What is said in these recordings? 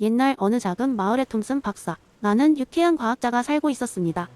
옛날 어느 작은 마을의 톰슨 박사, 나는 유쾌한 과학자가 살고 있었습니다.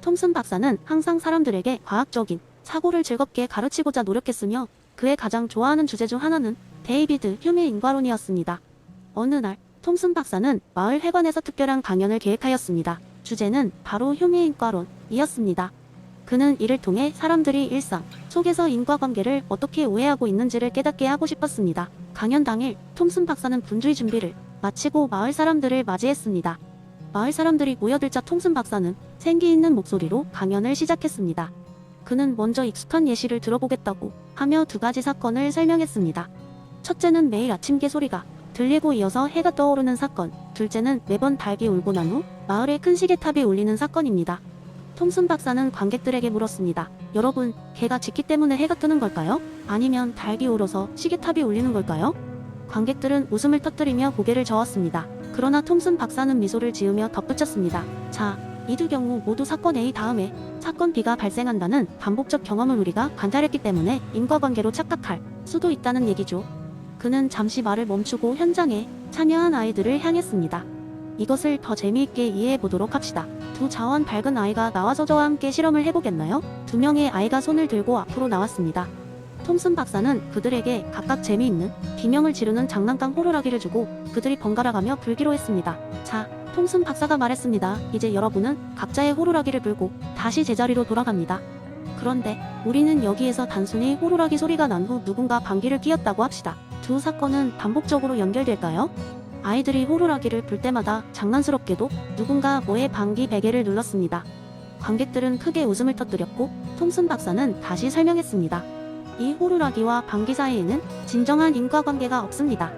톰슨 박사는 항상 사람들에게 과학적인 사고를 즐겁게 가르치고자 노력했으며 그의 가장 좋아하는 주제 중 하나는 데이비드 휴메 인과론이었습니다. 어느 날 톰슨 박사는 마을 회관에서 특별한 강연을 계획하였습니다. 주제는 바로 휴메 인과론이었습니다. 그는 이를 통해 사람들이 일상 속에서 인과관계를 어떻게 오해하고 있는지를 깨닫게 하고 싶었습니다. 강연 당일 톰슨 박사는 분주히 준비를 마치고 마을 사람들을 맞이했습니다. 마을 사람들이 모여들자 톰슨 박사는 생기 있는 목소리로 강연을 시작했습니다. 그는 먼저 익숙한 예시를 들어보겠다고 하며 두 가지 사건을 설명했습니다. 첫째는 매일 아침 개소리가 들리고 이어서 해가 떠오르는 사건, 둘째는 매번 닭이 울고 난 후 마을에 큰 시계탑이 울리는 사건입니다. 톰슨 박사는 관객들에게 물었습니다. 여러분, 개가 짖기 때문에 해가 뜨는 걸까요? 아니면 닭이 울어서 시계탑이 울리는 걸까요? 관객들은 웃음을 터뜨리며 고개를 저었습니다. 그러나 톰슨 박사는 미소를 지으며 덧붙였습니다. 자, 이두 경우 모두 사건 A 다음에 사건 B가 발생한다는 반복적 경험을 우리가 관찰했기 때문에 인과관계로 착각할 수도 있다는 얘기죠. 그는 잠시 말을 멈추고 현장에 참여한 아이들을 향했습니다. 이것을 더 재미있게 이해해 보도록 합시다. 두 자원 밝은 아이가 나와서 저와 함께 실험을 해보겠나요? 두 명의 아이가 손을 들고 앞으로 나왔습니다. 톰슨 박사는 그들에게 각각 재미있는 비명을 지르는 장난감 호루라기를 주고 그들이 번갈아가며 불기로 했습니다. 자, 톰슨 박사가 말했습니다. 이제 여러분은 각자의 호루라기를 불고 다시 제자리로 돌아갑니다. 그런데 우리는 여기에서 단순히 호루라기 소리가 난 후 누군가 방귀를 뀌었다고 합시다. 두 사건은 반복적으로 연결될까요? 아이들이 호루라기를 불 때마다 장난스럽게도 누군가 뭐의 방귀 베개를 눌렀습니다. 관객들은 크게 웃음을 터뜨렸고 톰슨 박사는 다시 설명했습니다. 이 호루라기와 방귀 사이에는 진정한 인과관계가 없습니다.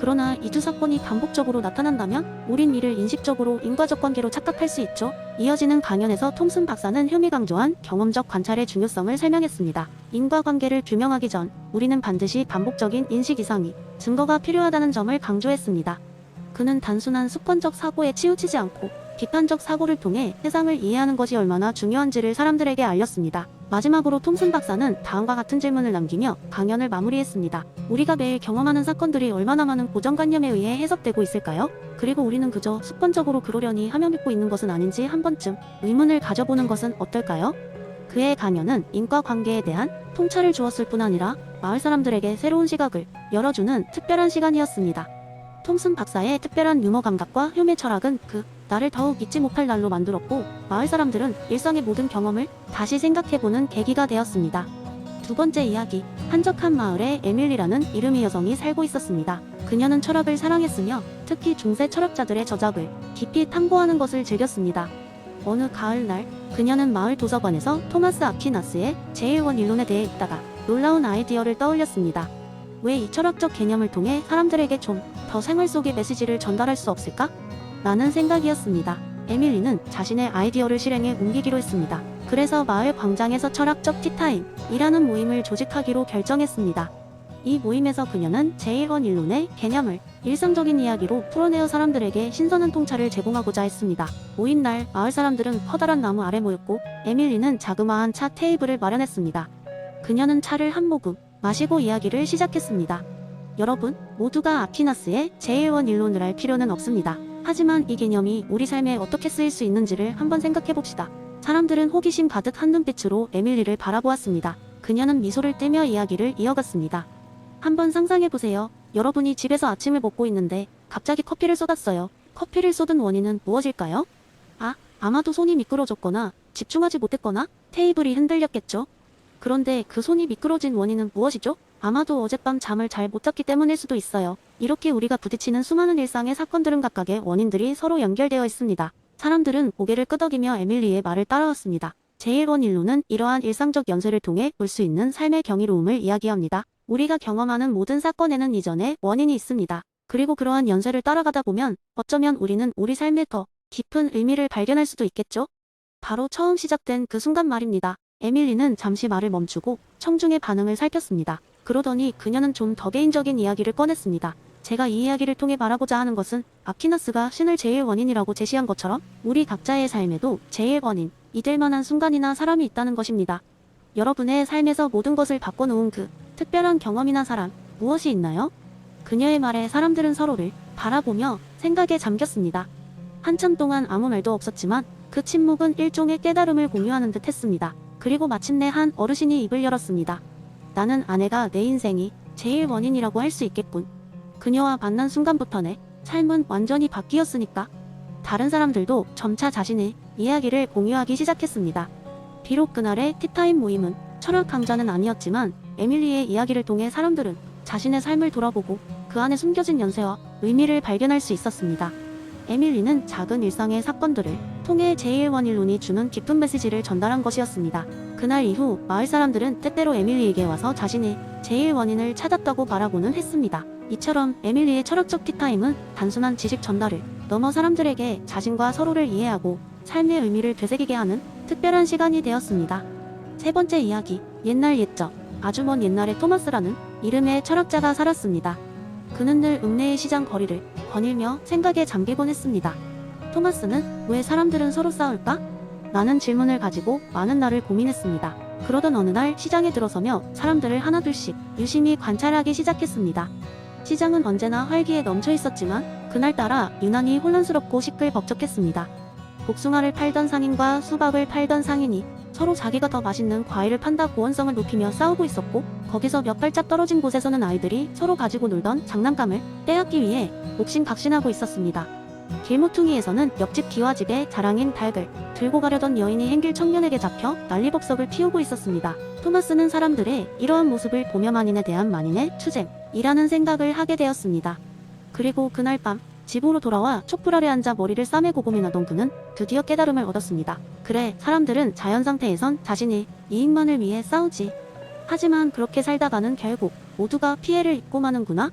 그러나 이두 사건이 반복적으로 나타난다면 우린 이를 인식적으로 인과적 관계로 착각할 수 있죠. 이어지는 강연에서 톰슨 박사는 혐의 강조한 경험적 관찰의 중요성을 설명했습니다. 인과관계를 규명하기 전 우리는 반드시 반복적인 인식 이상이 증거가 필요하다는 점을 강조했습니다. 그는 단순한 습관적 사고에 치우치지 않고 비판적 사고를 통해 세상을 이해하는 것이 얼마나 중요한지를 사람들에게 알렸습니다. 마지막으로 톰슨 박사는 다음과 같은 질문을 남기며 강연을 마무리했습니다. 우리가 매일 경험하는 사건들이 얼마나 많은 고정관념에 의해 해석되고 있을까요? 그리고 우리는 그저 습관적으로 그러려니 하며 믿고 있는 것은 아닌지 한 번쯤 의문을 가져보는 것은 어떨까요? 그의 강연은 인과 관계에 대한 통찰을 주었을 뿐 아니라 마을 사람들에게 새로운 시각을 열어주는 특별한 시간이었습니다. 톰슨 박사의 특별한 유머 감각과 흉의 철학은 그 나를 더욱 잊지 못할 날로 만들었고 마을 사람들은 일상의 모든 경험을 다시 생각해보는 계기가 되었습니다. 두 번째 이야기 한적한 마을에 에밀리라는 이름의 여성이 살고 있었습니다. 그녀는 철학을 사랑했으며 특히 중세 철학자들의 저작을 깊이 탐구하는 것을 즐겼습니다. 어느 가을날 그녀는 마을 도서관에서 토마스 아퀴나스의 제1원 이론에 대해 읽다가 놀라운 아이디어를 떠올렸습니다. 왜 이 철학적 개념을 통해 사람들에게 좀 더 생활 속의 메시지를 전달할 수 없을까? 라는 생각이었습니다. 에밀리는 자신의 아이디어를 실행에 옮기기로 했습니다. 그래서 마을 광장에서 철학적 티타임이라는 모임을 조직하기로 결정했습니다. 이 모임에서 그녀는 제1원 일론의 개념을 일상적인 이야기로 풀어내어 사람들에게 신선한 통찰을 제공하고자 했습니다. 모임 날 마을 사람들은 커다란 나무 아래 모였고 에밀리는 자그마한 차 테이블을 마련했습니다. 그녀는 차를 한 모금 마시고 이야기를 시작했습니다. 여러분, 모두가 아퀴나스의 제1원 일론을 알 필요는 없습니다. 하지만 이 개념이 우리 삶에 어떻게 쓰일 수 있는지를 한번 생각해 봅시다. 사람들은 호기심 가득 한 눈빛으로 에밀리를 바라보았습니다. 그녀는 미소를 띠며 이야기를 이어갔습니다. 한번 상상해 보세요. 여러분이 집에서 아침을 먹고 있는데 갑자기 커피를 쏟았어요. 커피를 쏟은 원인은 무엇일까요? 아, 아마도 손이 미끄러졌거나 집중하지 못했거나 테이블이 흔들렸겠죠. 그런데 그 손이 미끄러진 원인은 무엇이죠? 아마도 어젯밤 잠을 잘 못 잤기 때문일 수도 있어요. 이렇게 우리가 부딪히는 수많은 일상의 사건들은 각각의 원인들이 서로 연결되어 있습니다. 사람들은 고개를 끄덕이며 에밀리의 말을 따라왔습니다. 제1원 일로는 이러한 일상적 연쇄를 통해 볼 수 있는 삶의 경이로움을 이야기합니다. 우리가 경험하는 모든 사건에는 이전에 원인이 있습니다. 그리고 그러한 연쇄를 따라가다 보면 어쩌면 우리는 우리 삶에 더 깊은 의미를 발견할 수도 있겠죠? 바로 처음 시작된 그 순간 말입니다. 에밀리는 잠시 말을 멈추고 청중의 반응을 살폈습니다. 그러더니 그녀는 좀 더 개인적인 이야기를 꺼냈습니다. 제가 이 이야기를 통해 말하고자 하는 것은 아퀴나스가 신을 제일 원인이라고 제시한 것처럼 우리 각자의 삶에도 제일 원인, 이될 만한 순간이나 사람이 있다는 것입니다. 여러분의 삶에서 모든 것을 바꿔놓은 그 특별한 경험이나 사람, 무엇이 있나요? 그녀의 말에 사람들은 서로를 바라보며 생각에 잠겼습니다. 한참 동안 아무 말도 없었지만 그 침묵은 일종의 깨달음을 공유하는 듯 했습니다. 그리고 마침내 한 어르신이 입을 열었습니다. 나는 아내가 내 인생이 제일 원인이라고 할 수 있겠군. 그녀와 만난 순간부터 내 삶은 완전히 바뀌었으니까. 다른 사람들도 점차 자신의 이야기를 공유하기 시작했습니다. 비록 그날의 티타임 모임은 철학 강좌는 아니었지만 에밀리의 이야기를 통해 사람들은 자신의 삶을 돌아보고 그 안에 숨겨진 연쇄와 의미를 발견할 수 있었습니다. 에밀리는 작은 일상의 사건들을 통해 제1원일론이 주는 깊은 메시지를 전달한 것이었습니다. 그날 이후 마을 사람들은 때때로 에밀리에게 와서 자신의 제1원인을 찾았다고 말하고는 했습니다. 이처럼 에밀리의 철학적 티타임은 단순한 지식 전달을 넘어 사람들에게 자신과 서로를 이해하고 삶의 의미를 되새기게 하는 특별한 시간이 되었습니다. 세 번째 이야기, 옛날 옛적. 아주 먼 옛날에 토마스라는 이름의 철학자가 살았습니다. 그는 늘 읍내의 시장 거리를 거닐며 생각에 잠기곤 했습니다. 토마스는 왜 사람들은 서로 싸울까? 라는 질문을 가지고 많은 날을 고민했습니다. 그러던 어느 날 시장에 들어서며 사람들을 하나둘씩 유심히 관찰하기 시작했습니다. 시장은 언제나 활기에 넘쳐 있었지만 그날따라 유난히 혼란스럽고 시끌벅적했습니다. 복숭아를 팔던 상인과 수박을 팔던 상인이 서로 자기가 더 맛있는 과일을 판다 고원성을 높이며 싸우고 있었고 거기서 몇 발짝 떨어진 곳에서는 아이들이 서로 가지고 놀던 장난감을 떼앗기 위해 옥신각신하고 있었습니다. 길모퉁이에서는 옆집 기와집의 자랑인 닭을 들고 가려던 여인이 행길 청년에게 잡혀 난리법석을 피우고 있었습니다. 토마스는 사람들의 이러한 모습을 보며 만인에 대한 만인의 투쟁이라는 생각을 하게 되었습니다. 그리고 그날 밤 집으로 돌아와 촛불 아래 앉아 머리를 싸매고 고민하던 그는 드디어 깨달음을 얻었습니다. 그래, 사람들은 자연 상태에선 자신의 이익만을 위해 싸우지. 하지만 그렇게 살다가는 결국 모두가 피해를 입고 마는구나?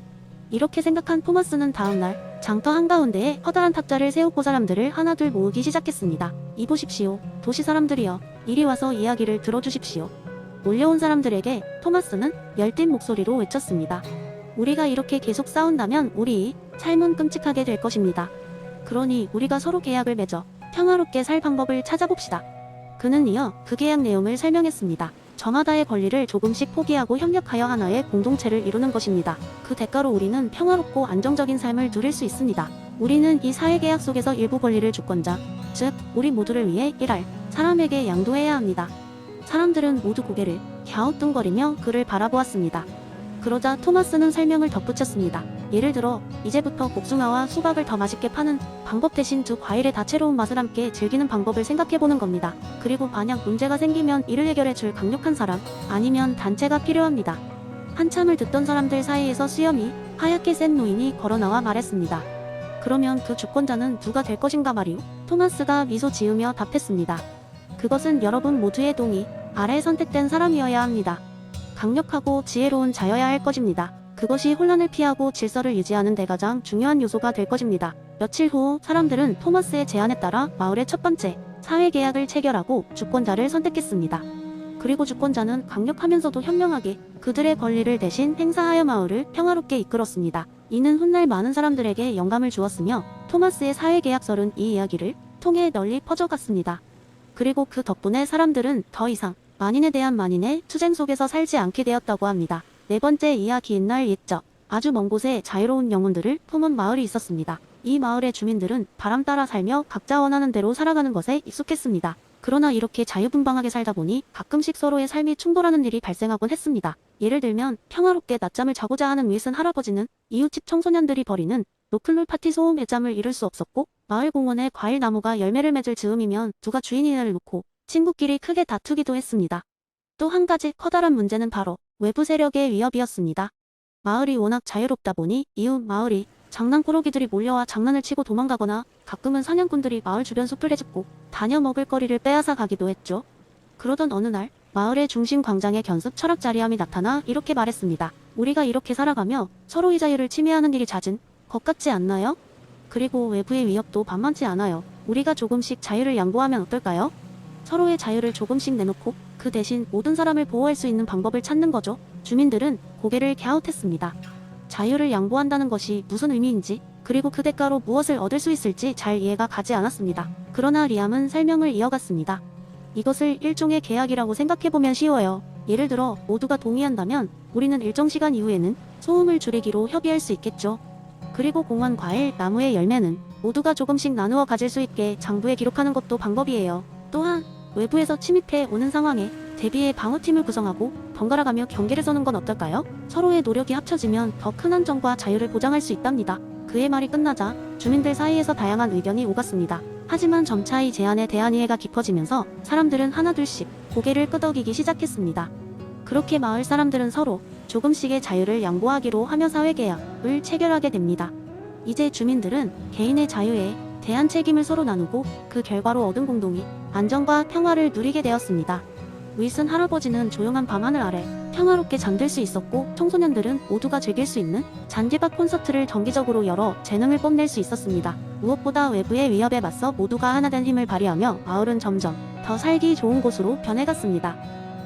이렇게 생각한 토마스는 다음날 장터 한가운데에 커다란 탁자를 세우고 사람들을 하나둘 모으기 시작했습니다. 이보십시오. 도시 사람들이여. 이리 와서 이야기를 들어주십시오. 몰려온 사람들에게 토마스는 열띤 목소리로 외쳤습니다. 우리가 이렇게 계속 싸운다면 우리 삶은 끔찍하게 될 것입니다. 그러니 우리가 서로 계약을 맺어 평화롭게 살 방법을 찾아봅시다. 그는 이어 그 계약 내용을 설명했습니다. 저마다의 권리를 조금씩 포기하고 협력하여 하나의 공동체를 이루는 것입니다. 그 대가로 우리는 평화롭고 안정적인 삶을 누릴 수 있습니다. 우리는 이 사회계약 속에서 일부 권리를 주권자, 즉, 우리 모두를 위해 일할 사람에게 양도해야 합니다. 사람들은 모두 고개를 갸우뚱거리며 그를 바라보았습니다. 그러자 토마스는 설명을 덧붙였습니다. 예를 들어 이제부터 복숭아와 수박을 더 맛있게 파는 방법 대신 두 과일의 다채로운 맛을 함께 즐기는 방법을 생각해보는 겁니다. 그리고 만약 문제가 생기면 이를 해결해 줄 강력한 사람 아니면 단체가 필요합니다. 한참을 듣던 사람들 사이에서 수염이 하얗게 센 노인이 걸어나와 말했습니다. 그러면 그 주권자는 누가 될 것인가 말이오? 토마스가 미소 지으며 답했습니다. 그것은 여러분 모두의 동의 아래 선택된 사람이어야 합니다. 강력하고 지혜로운 자여야 할 것입니다. 그것이 혼란을 피하고 질서를 유지하는 데 가장 중요한 요소가 될 것입니다. 며칠 후 사람들은 토마스의 제안에 따라 마을의 첫 번째 사회 계약을 체결하고 주권자를 선택했습니다. 그리고 주권자는 강력하면서도 현명하게 그들의 권리를 대신 행사하여 마을을 평화롭게 이끌었습니다. 이는 훗날 많은 사람들에게 영감을 주었으며 토마스의 사회 계약설은 이 이야기를 통해 널리 퍼져갔습니다. 그리고 그 덕분에 사람들은 더 이상 만인에 대한 만인의 투쟁 속에서 살지 않게 되었다고 합니다. 네 번째 이야기 옛날 옛적 아주 먼 곳에 자유로운 영혼들을 품은 마을이 있었습니다. 이 마을의 주민들은 바람 따라 살며 각자 원하는 대로 살아가는 것에 익숙했습니다. 그러나 이렇게 자유분방하게 살다 보니 가끔씩 서로의 삶이 충돌하는 일이 발생하곤 했습니다. 예를 들면 평화롭게 낮잠을 자고자 하는 윗은 할아버지는 이웃집 청소년들이 벌이는 노클놀 파티 소음 애잠을 이룰 수 없었고 마을 공원에 과일 나무가 열매를 맺을 즈음이면 누가 주인이냐를 놓고 친구끼리 크게 다투기도 했습니다. 또 한 가지 커다란 문제는 바로 외부 세력의 위협이었습니다. 마을이 워낙 자유롭다 보니 이웃 마을이 장난꾸러기들이 몰려와 장난을 치고 도망가거나 가끔은 사냥꾼들이 마을 주변 숲을 해집고 다녀 먹을 거리를 빼앗아 가기도 했죠. 그러던 어느 날 마을의 중심 광장에 견습 철학 자리함이 나타나 이렇게 말했습니다. 우리가 이렇게 살아가며 서로의 자유를 침해하는 일이 잦은 것 같지 않나요? 그리고 외부의 위협도 만만치 않아요. 우리가 조금씩 자유를 양보하면 어떨까요? 서로의 자유를 조금씩 내놓고 그 대신 모든 사람을 보호할 수 있는 방법을 찾는 거죠. 주민들은 고개를 갸웃했습니다. 자유를 양보한다는 것이 무슨 의미인지 그리고 그 대가로 무엇을 얻을 수 있을지 잘 이해가 가지 않았습니다. 그러나 리암은 설명을 이어갔습니다. 이것을 일종의 계약이라고 생각해보면 쉬워요. 예를 들어 모두가 동의한다면 우리는 일정 시간 이후에는 소음을 줄이기로 협의할 수 있겠죠. 그리고 공원 과일, 나무의 열매는 모두가 조금씩 나누어 가질 수 있게 장부에 기록하는 것도 방법이에요. 또한 외부에서 침입해 오는 상황에 대비해 방어팀을 구성하고 번갈아가며 경계를 서는 건 어떨까요? 서로의 노력이 합쳐지면 더 큰 안정과 자유를 보장할 수 있답니다. 그의 말이 끝나자 주민들 사이에서 다양한 의견이 오갔습니다. 하지만 점차 이 제안에 대한 이해가 깊어지면서 사람들은 하나둘씩 고개를 끄덕이기 시작했습니다. 그렇게 마을 사람들은 서로 조금씩의 자유를 양보하기로 하며 사회계약을 체결하게 됩니다. 이제 주민들은 개인의 자유에 대한 책임을 서로 나누고 그 결과로 얻은 공동이 안정과 평화를 누리게 되었습니다. 윌슨 할아버지는 조용한 밤하늘 아래 평화롭게 잠들 수 있었고 청소년들은 모두가 즐길 수 있는 잔디밭 콘서트를 정기적으로 열어 재능을 뽐낼 수 있었습니다. 무엇보다 외부의 위협에 맞서 모두가 하나된 힘을 발휘하며 마을은 점점 더 살기 좋은 곳으로 변해갔습니다.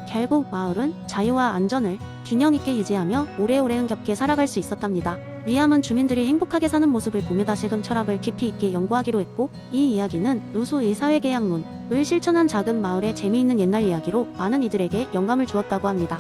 결국 마을은 자유와 안전을 균형 있게 유지하며 오래오래 흥겹게 살아갈 수 있었답니다. 위암은 주민들이 행복하게 사는 모습을 보며 다시금 철학을 깊이 있게 연구하기로 했고 이 이야기는 루소의 사회계약론을 실천한 작은 마을의 재미있는 옛날 이야기로 많은 이들에게 영감을 주었다고 합니다.